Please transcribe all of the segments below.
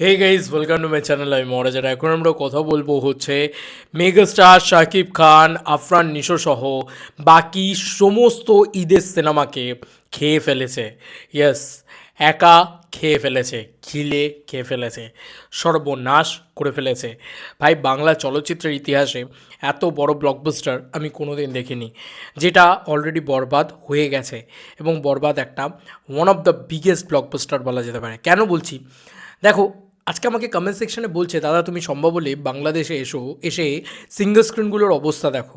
Hey guys welcome to my channel আমি মহারাজার এখন আমরা কথা বলব হচ্ছে মেগাস্টার শাকিব খান, আফরান, নিশো সহ বাকি সমস্ত ঈদের সিনেমাকে খেয়ে ফেলেছে। ইয়েস একা খেয়ে ফেলেছে, খিলে খেয়ে ফেলেছে, সর্বনাশ করে ফেলেছে। ভাই, বাংলা চলচ্চিত্রের ইতিহাসে এত বড় ব্লকবাস্টার আমি কোনোদিন দেখিনি, যেটা অলরেডি বরবাদ হয়ে গেছে এবং বরবাদ একটা one of the biggest blockbuster বলা যেতে পারে। কেন বলছি? দেখো আজকে আমাকে কমেন্ট সেকশনে বলছে, দাদা, তুমি সম্ভব হলে বাংলাদেশে এসো, এসে সিঙ্গল স্ক্রিনগুলোর অবস্থা দেখো।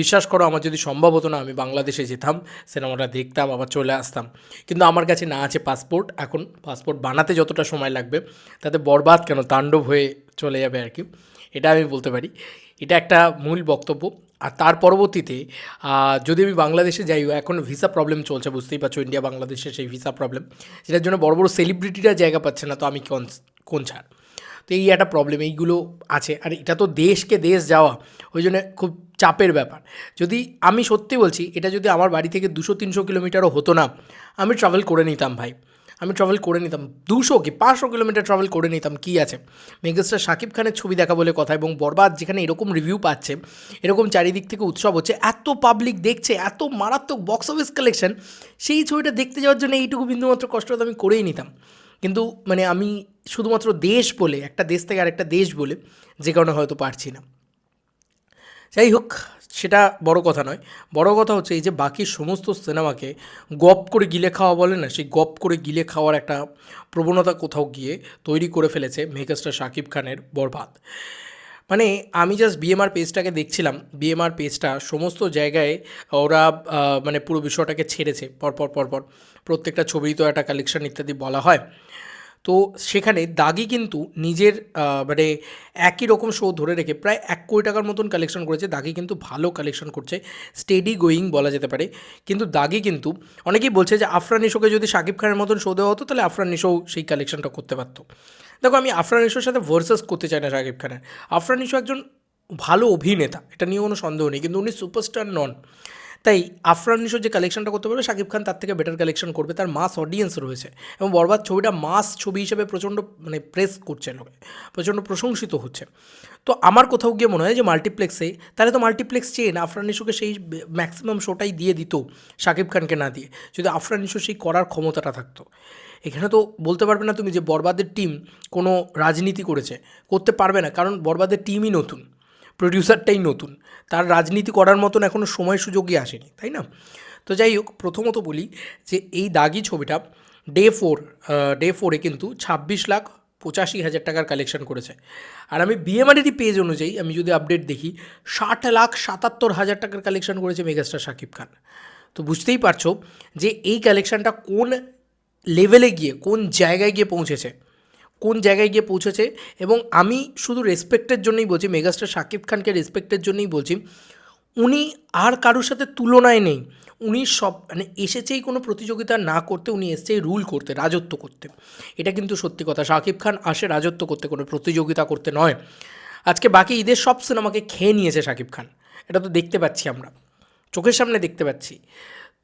বিশ্বাস করো, আমার যদি সম্ভব হতো না, আমি বাংলাদেশে যেতাম, সিনেমাটা দেখতাম, আবার চলে আসতাম। কিন্তু আমার কাছে না আছে পাসপোর্ট এখন পাসপোর্ট বানাতে যতটা সময় লাগবে, তাতে বরবাদ কেন, তাণ্ডব হয়ে চলে যাবে আর কি। এটা আমি বলতে পারি। এটা একটা মূল বক্তব্য। আর তার পরবর্তীতে যদি আমি বাংলাদেশে যাই, এখন ভিসা প্রবলেম চলছে, বুঝতেই পারছ ইন্ডিয়া বাংলাদেশে সেই ভিসা প্রবলেম যেটার জন্য বড় বড় সেলিব্রিটিরা জায়গা পাচ্ছে না, তো আমি কোন ছাড়? তো এই একটা প্রবলেম এইগুলো আছে। আর এটা তো দেশকে দেশ যাওয়া, ওই জন্য খুব চাপের ব্যাপার। যদি আমি সত্যি বলছি, এটা যদি আমার বাড়ি থেকে দুশো, তিনশো কিলোমিটারও হতো না, আমি ট্রাভেল করে নিতাম ভাই। আমি ট্রাভেল করে নিতাম দুশো কি, পাঁচশো কিলোমিটার ট্রাভেল করে নিতাম, কী আছে? মেগাস্টার শাকিব খানের ছবি দেখা বলে কথা এবং বরবাদ যেখানে এরকম রিভিউ পাচ্ছে, এরকম চারিদিক থেকে উৎসব হচ্ছে, এত পাবলিক দেখছে, এত মারাত্মক বক্স অফিস কালেকশন সেই ছবিটা দেখতে যাওয়ার জন্য এইটুকু বিন্দুমাত্র কষ্ট আমি করেই নিতাম। কিন্তু মানে আমি শুধুমাত্র দেশ বলে, একটা দেশ থেকে আরেকটা দেশ বলে যে কারণে হয়তো পারছি না। যাই হোক, সেটা বড় কথা নয়। বড় কথা হচ্ছে এই যে বাকি সমস্ত সিনেমাকে গপ করে গিলে খাওয়া বলে না, সেই গপ করে গিলে খাওয়ার একটা প্রবণতা কোথাও গিয়ে তৈরি করে ফেলেছে মেগাস্টার শাকিব খানের বরবাদ। মানে আমি জাস্ট বিএমআর পেজটাকে দেখছিলাম। বিএমআর পেজটা সমস্ত জায়গায় ওরা মানে পুরো বিষয়টাকে ছেড়েছে পরপর পরপর প্রত্যেকটা ছবি তো একটা কালেকশন ইত্যাদি বলা হয়। তো সেখানে দাগি কিন্তু নিজের মানে একই রকম শো ধরে রেখে প্রায় এক কোটি টাকার মতন কালেকশন করেছে। দাগি কিন্তু ভালো কালেকশন করছে। স্টেডি গোয়িং বলা যেতে পারে। কিন্তু দাগি কিন্তু অনেকেই বলছে যে, আফরান নিশোকে যদি শাকিব খানের মতন শো দেওয়া হতো, তাহলে আফরান নিশো সেই কালেকশনটা করতে পারতো। দেখো, আমি আফরান ইশোর সাথে ভার্সেস করতে চাই না শাকিব খানের। আফরান নিশো একজন ভালো অভিনেতা, এটা নিয়ে কোনো সন্দেহ নেই, কিন্তু উনি সুপারস্টার নন। তাই আফরান নিশোর যে কালেকশনটা করতে পারবে শাকিব খান তার থেকে বেটার কালেকশন করবে, তার মাস অডিয়েন্স রয়েছে এবং বরবাদ ছবিটা মাস ছবি হিসেবে প্রচণ্ড মানে প্রেস করছে লোকে, প্রচণ্ড প্রশংসিত হচ্ছে। তো আমার কোথাও গিয়ে মনে হয় যে মাল্টিপ্লেক্সে তাহলে তো মাল্টিপ্লেক্স চেন আফরান নিশোকে সেই ম্যাক্সিমাম শোটাই দিয়ে দিত শাকিব খানকে না দিয়ে, যদি আফরান নিশো সেই করার ক্ষমতাটা থাকতো। এখানে তো বলতে পারবে না তুমি যে বরবাদের টিম কোনো রাজনীতি করেছে, করতে পারবে না, কারণ বরবাদের টিমই নতুন। প্রডিউসারটাই নতুন। তার রাজনীতি করার মতন এখনও সময় সুযোগই আসেনি, তাই না? তো যাই হোক, প্রথমত বলি যে এই দাগি ছবিটা ডে ফোর ডে ফোরে কিন্তু ছাব্বিশ লাখ পঁচাশি হাজার টাকার কালেকশন করেছে। আর আমি বিএমআরেরই পেজ অনুযায়ী আমি যদি আপডেট দেখি, ষাট লাখ সাতাত্তর হাজার টাকার কালেকশন করেছে মেগাস্টার শাকিব খান তো বুঝতেই পারছ যে এই কালেকশনটা কোন লেভেলে গিয়ে, কোন জায়গায় গিয়ে পৌঁছেছে? কোন জায়গায় গিয়ে পৌঁছেছে এবং আমি শুধু রেসপেক্টের জন্যই বলছি মেগাস্টার শাকিব খানকে রেসপেক্টের জন্যই বলছি, উনি আর কারোর সাথে তুলনায় নেই। উনি সব মানে এসেছেই কোনো প্রতিযোগিতা না করতে, উনি এসেছেই রুল করতে, রাজত্ব করতে। এটা কিন্তু সত্যি কথা। শাকিব খান আসে রাজত্ব করতে, কোনো প্রতিযোগিতা করতে নয়। আজকে বাকি ঈদের সব সিনেমাকে খেয়ে নিয়েছে শাকিব খান। এটা তো দেখতে পাচ্ছি আমরা। চোখের সামনে দেখতে পাচ্ছি।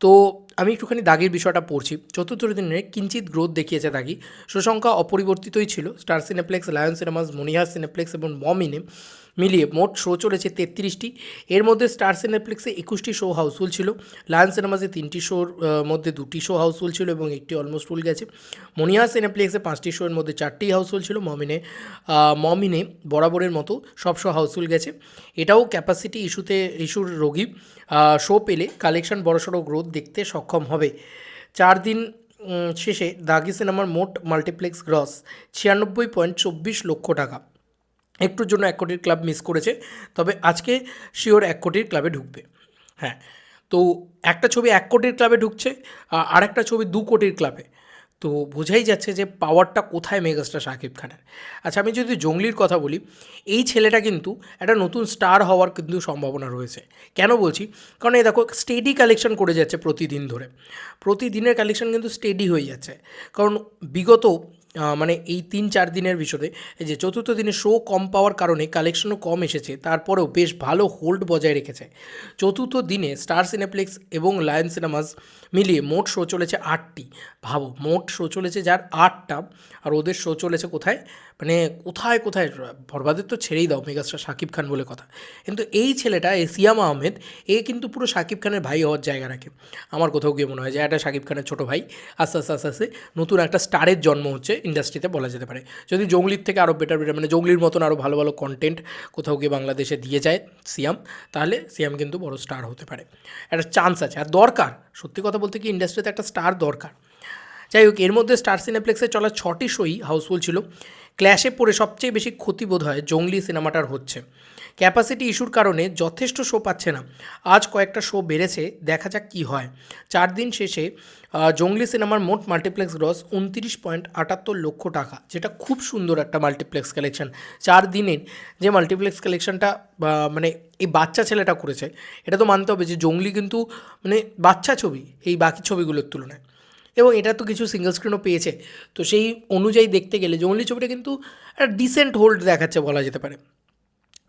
তো আমি একটুখানি দাগির বিষয়টা পড়ছি। চতুর্থ দিনে কিঞ্চিত গ্রোথ দেখিয়েছে দাগি। সুসংখ্যা অপরিবর্তিতই ছিল। Star Cineplex Lion Cinemas Monihar Cineplex এবং মমিনে মিলিয়ে মোট শো চলেছে তেত্রিশটি। এর মধ্যে স্টার সিনেপ্লেক্সে একুশটি শো হাউসফুল ছিল। লায়ন সিনেমাসে তিনটি শোর মধ্যে দুটি শো হাউসফুল ছিল এবং একটি অলমোস্ট ফুল গেছে। মনিহার সিনেপ্লেক্সে পাঁচটি শোয়ের মধ্যে চারটি হাউসফুল ছিল। মমিনে মমিনে বরাবরের মতো সব শো হাউসফুল গেছে। এটাও ক্যাপাসিটি ইস্যুতে, ইস্যুর রোগী শো পেলে কালেকশন বড়সড় গ্রোথ দেখতে সক্ষম হবে। চার দিন শেষে দাগি সিনেমার মোট মাল্টিপ্লেক্স গ্রস ছিয়ানব্বই পয়েন্ট চব্বিশ লক্ষ টাকা। একটুর জন্য এক কোটির ক্লাব মিস করেছে, তবে আজকে শিওর এক কোটির ক্লাবে ঢুকবে। হ্যাঁ তো একটা ছবি এক কোটির ক্লাবে ঢুকছে আর একটা ছবি দু কোটির ক্লাবে তো বোঝাই যাচ্ছে যে পাওয়ারটা কোথায় মেগাস্টার শাকিব খানের। আচ্ছা আমি যদি জঙ্গলির কথা বলি, এই ছেলেটা কিন্তু একটা নতুন স্টার হওয়ার কিন্তু সম্ভাবনা রয়েছে। কেন বলছি? কারণ এই দেখো স্টেডি কালেকশন করে যাচ্ছে প্রতিদিন ধরে। প্রতিদিনের কালেকশন কিন্তু স্টেডি হয়ে যাচ্ছে। কারণ বিগত মানে এই তিন চার দিনের এই যে চতুর্থ দিনে শো কম পাওয়ার কারণে কালেকশনও কম এসেছে, তারপরেও বেশ ভালো হোল্ড বজায় রেখেছে। চতুর্থ দিনে স্টার সিনেপ্লেক্স এবং লায়ন সিনেমাস মিলিয়ে মোট শো চলেছে আটটি। ভাবো, মোট শো চলেছে যার আটটা, আর ওদের শো চলেছে কোথায়? মানে কোথায় কোথায়? বরবাদের তো ছেড়েই দাও মেগাস্টার শাকিব খান বলে কথা। কিন্তু এই ছেলেটা এসিয়াম আহমেদ, এ কিন্তু পুরো শাকিব খানের ভাই হওয়ার জায়গা রাখে। আমার কোথাও গিয়ে মনে হয় যে একটা শাকিব খানের ছোটো ভাই। আস্তে আস্তে আস্তে আস্তে, নতুন একটা স্টারের জন্ম হচ্ছে। ইন্ডাস্ট্রিতে বলা যেতে পারে। যদি জঙ্গলির থেকে আরও বেটার বেটার মানে জঙ্গলির মতন আরও ভালো ভালো কন্টেন্ট কোথাও গিয়ে বাংলাদেশে দিয়ে যায় সিয়াম, তাহলে সিয়াম কিন্তু বড় স্টার হতে পারে। একটা চান্স আছে, আর দরকার, সত্যি কথা বলতে কি ইন্ডাস্ট্রিতে একটা স্টার দরকার। যাই হোক, এর মধ্যে স্টার সিনেপ্লেক্সে চলা ছটি শোই হাউসফুল ছিল। ক্ল্যাশে পড়ে সবচেয়ে বেশি ক্ষতি বোধ হয় জঙ্গলি সিনেমাটার হচ্ছে। ক্যাপাসিটি ইস্যুর কারণে যথেষ্ট শো পাচ্ছে না। আজ কয়েকটা শো বেড়েছে, দেখা যাক কী হয়। চার দিন শেষে জঙ্গলি সিনেমার মোট মাল্টিপ্লেক্স গ্রস উনত্রিশ পয়েন্ট আটাত্তর লক্ষ টাকা, যেটা খুব সুন্দর একটা মাল্টিপ্লেক্স কালেকশন। চার দিনের যে মাল্টিপ্লেক্স কালেকশনটা মানে এই বাচ্চা ছেলেটা করেছে, এটা তো মানতে হবে যে জঙ্গলি কিন্তু মানে বাচ্চা ছবি, এই বাকি ছবিগুলোর তুলনায়। এবং এটা তো কিছু সিঙ্গেল স্ক্রিনও পেয়েছে। তো সেই অনুযায়ী দেখতে গেলে জঙ্গলি ছবিটা কিন্তু একটা ডিসেন্ট হোল্ড দেখাচ্ছে বলা যেতে পারে।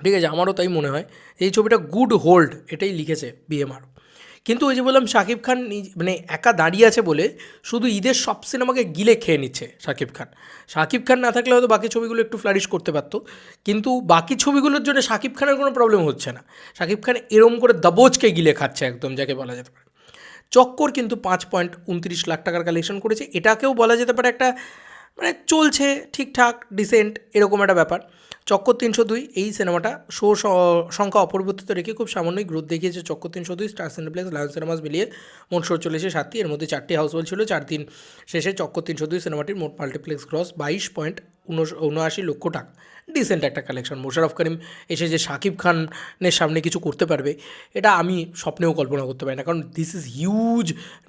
ঠিক আছে, আমারও তাই মনে হয়। এই ছবিটা গুড হোল্ড, এটাই লিখেছে বিএমআর কিন্তু ওই যে বললাম, শাকিব খান মানে একা দাঁড়িয়ে আছে বলে শুধু ঈদের সব সিনেমাকে গিলে খেয়ে নিচ্ছে শাকিব খান। শাকিব খান না থাকলে হয়তো বাকি ছবিগুলো একটু ফ্লারিশ করতে পারতো, কিন্তু বাকি ছবিগুলোর জন্য শাকিব খানের কোনো প্রবলেম হচ্ছে না। শাকিব খান এরম করে দাবোজকে গিলে খাচ্ছে একদম, যাকে বলা যেতে পারে। চক্কর কিন্তু পাঁচ পয়েন্ট উনত্রিশ লাখ টাকার কালেকশন করেছে। এটাকেও বলা যেতে পারে একটা মানে চলছে ঠিকঠাক ডিসেন্ট এরকম একটা ব্যাপার। চক্কর তিনশো দুই এই সিনেমাটা শো সংখ্যা অপরিবর্তিত রেখে খুব সামান্যই গ্রোথ দেখিয়েছে চক্কর তিনশো দুই স্টার সিনেপ্লেক্স লায়ন সিনেমাস মিলিয়ে মোট শো চলেছে সাতটি। এর মধ্যে চারটি হাউসফুল ছিল, চার দিন শেষে চক্কর তিনশো দুই সিনেমাটির মোট মাল্টিপ্লেক্স ক্রস বাইশ পয়েন্ট উনআশি লক্ষ টাকা। ডিসেন্ট একটা কালেকশন মোশারফ করিম এসে যে শাকিব খানের সামনে কিছু করতে পারবে, এটা আমি স্বপ্নেও কল্পনা করতে পারি না। কারণ দিস ইজ হিউজ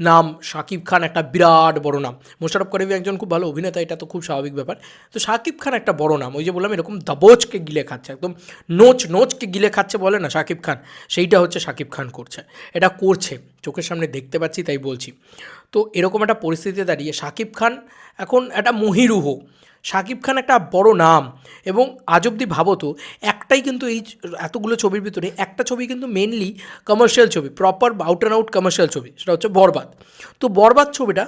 নাম শাকিব খান একটা বিরাট বড় নাম। মোশারফ করিম একজন খুব ভালো অভিনেতা, এটা তো খুব স্বাভাবিক ব্যাপার। তো শাকিব খান একটা বড় নাম, ওই যে বললাম এরকম দাবোজকে গিলে খাচ্ছে, একদম নোচ, নোচকে গিলে খাচ্ছে বলে না শাকিব খান, সেইটা হচ্ছে শাকিব খান করছে। এটা করছে, চোখের সামনে দেখতে পাচ্ছি, তাই বলছি। তো এরকম একটা পরিস্থিতিতে দাঁড়িয়ে শাকিব খান এখন একটা মহিরুহ। শাকিব খান একটা বড় নাম। এবং আজ অব্দি ভাবো তো একটাই কিন্তু এই এতগুলো ছবির ভিতরে একটা ছবি কিন্তু মেনলি কমার্শিয়াল ছবি proper out and out commercial ছবি, সেটা হচ্ছে বরবাদ। তো বরবাদ ছবিটা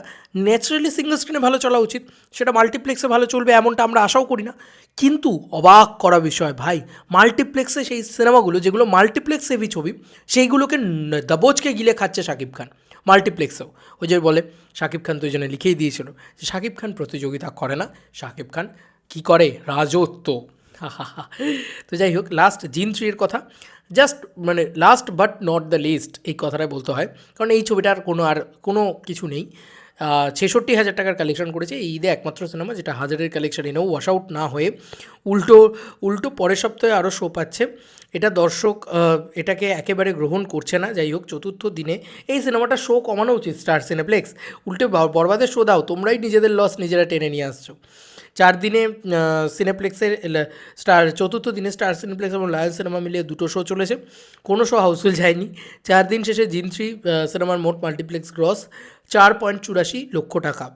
ন্যাচারালি সিঙ্গল স্ক্রিনে ভালো চলা উচিত, সেটা মাল্টিপ্লেক্সে ভালো চলবে এমনটা আমরা আশাও করি না। কিন্তু অবাক করা বিষয় ভাই মাল্টিপ্লেক্সে সেই সিনেমাগুলো যেগুলো মাল্টিপ্লেক্স হেভি ছবি, সেইগুলোকে দাবোজকে গিলে খাচ্ছে শাকিব খান। মাল্টিপ্লেক্সেও। ওই যে বলে, শাকিব খান তো ওই জন্য লিখেই দিয়েছিল যে, শাকিব খান প্রতিযোগিতা করে না, শাকিব খান কি করে? রাজত্ব। তো যাই হোক লাস্ট জিন থ্রির কথা। জাস্ট মানে last but not the least এই কথাটাই বলতে হয়। কারণ এই ছবিটার কোনো আর কোনো কিছু নেই। ছেষট্টি হাজার টাকার কালেকশন করেছে। এই ঈদে একমাত্র সিনেমা যেটা হাজারের কালেকশন এনেও ওয়াশ আউট না হয়ে উল্টো উল্টো পরের সপ্তাহে আরও শো পাচ্ছে। এটা দর্শক এটাকে একেবারে গ্রহণ করছে না। যাই হোক, চতুর্থ দিনে এই সিনেমাটা শো কমানো উচিত স্টার সিনেপ্লেক্স উল্টে বরবাদের শো দাও, তোমরাই নিজেদের লস নিজেরা টেনে নিয়ে আসছো। চার দিনে সিনেপ্লেক্সের স্টার চতুর্থ দিনে স্টার সিনেপ্লেক্স এবং লায়ন সিনেমা মিলিয়ে দুটো শো চলেছে। কোনো শো হাউসফুল যায়নি। চার দিন শেষে জিন থ্রি সিনেমার মোট মাল্টিপ্লেক্স গ্রস চার পয়েন্ট চুরাশি লক্ষ টাকা।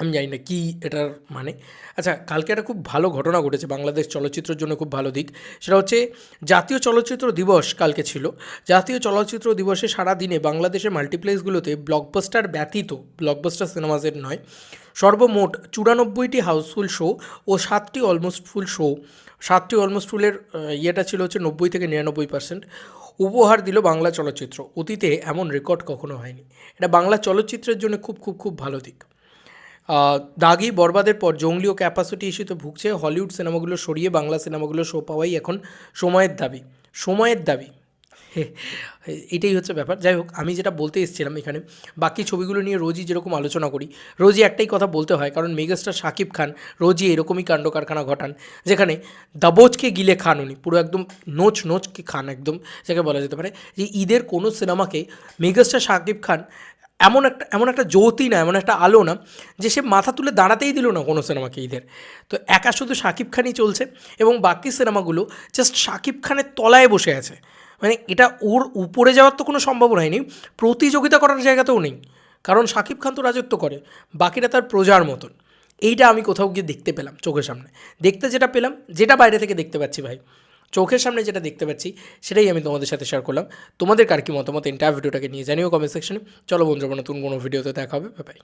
আমি জানি না কী এটার মানে। আচ্ছা কালকে একটা খুব ভালো ঘটনা ঘটেছে বাংলাদেশ চলচ্চিত্রের জন্য খুব ভালো দিক। সেটা হচ্ছে, জাতীয় চলচ্চিত্র দিবস কালকে ছিল। জাতীয় চলচ্চিত্র দিবসে সারা দিনে বাংলাদেশের মাল্টিপ্লেক্সগুলোতে ব্লকবাস্টার ব্যতীত, ব্লকবাস্টার সিনেমাসের নয়, সর্বমোট চুরানব্বইটি হাউসফুল শো ও সাতটি অলমোস্ট ফুল শো, সাতটি অলমোস্ট ফুলের ইয়েটা ছিল হচ্ছে নব্বই থেকে নিরানব্বই পার্সেন্ট উপহার দিল বাংলা চলচ্চিত্র। অতীতে এমন রেকর্ড কখনো হয়নি। এটা বাংলা চলচ্চিত্রের জন্য খুব খুব খুব ভালো দিক। দাগি বরবাদের পর জঙ্গলি ও ক্যাপাসিটি ইস্যুতে ভুগছে। হলিউড সিনেমাগুলো সরিয়ে বাংলা সিনেমাগুলো শো পাওয়াই এখন সময়ের দাবি। সময়ের দাবি। এটাই হচ্ছে ব্যাপার। যাই হোক, আমি যেটা বলতে এসেছিলাম এখানে, বাকি ছবিগুলো নিয়ে রোজই যেরকম আলোচনা করি, রোজই একটাই কথা বলতে হয়, কারণ মেগাস্টার শাকিব খান রোজই এরকমই কাণ্ড কারখানা ঘটান, যেখানে দাবোজকে গিলে খান উনি, পুরো একদম নোচ নোচকে খান একদম, যাকে বলা যেতে পারে। যে ঈদের কোনো সিনেমাকে মেগাস্টার শাকিব খান এমন একটা এমন একটা জ্যোতি না, এমন একটা আলো না, যে সে মাথা তুলে দাঁড়াতেই দিল না কোনো সিনেমাকে ঈদের তো একা শুধু শাকিব খানই চলছে এবং বাকি সিনেমাগুলো জাস্ট শাকিব খানের তলায় বসে আছে। মানে এটা ওর উপরে যাওয়ার তো কোনো সম্ভাবনাই নেই প্রতিযোগিতা করার জায়গাতেও নেই। কারণ শাকিব খান তো রাজত্ব করে বাকিরা তার প্রজার মতন। এইটা আমি কোথাও গিয়ে দেখতে পেলাম চোখের সামনে। দেখতে যেটা পেলাম, যেটা বাইরে থেকে দেখতে পাচ্ছি ভাই চোখের সামনে যেটা দেখতে পাচ্ছি, সেটাই আমি তোমাদের সাথে শেয়ার করলাম। তোমাদের কার কি মতামত? এন্টার ভিডিওটাকে নিয়ে জানিও কমেন্ট সেকশনে চলো বন্ধুরা, নতুন কোনো ভিডিওতে দেখা হবে। বাই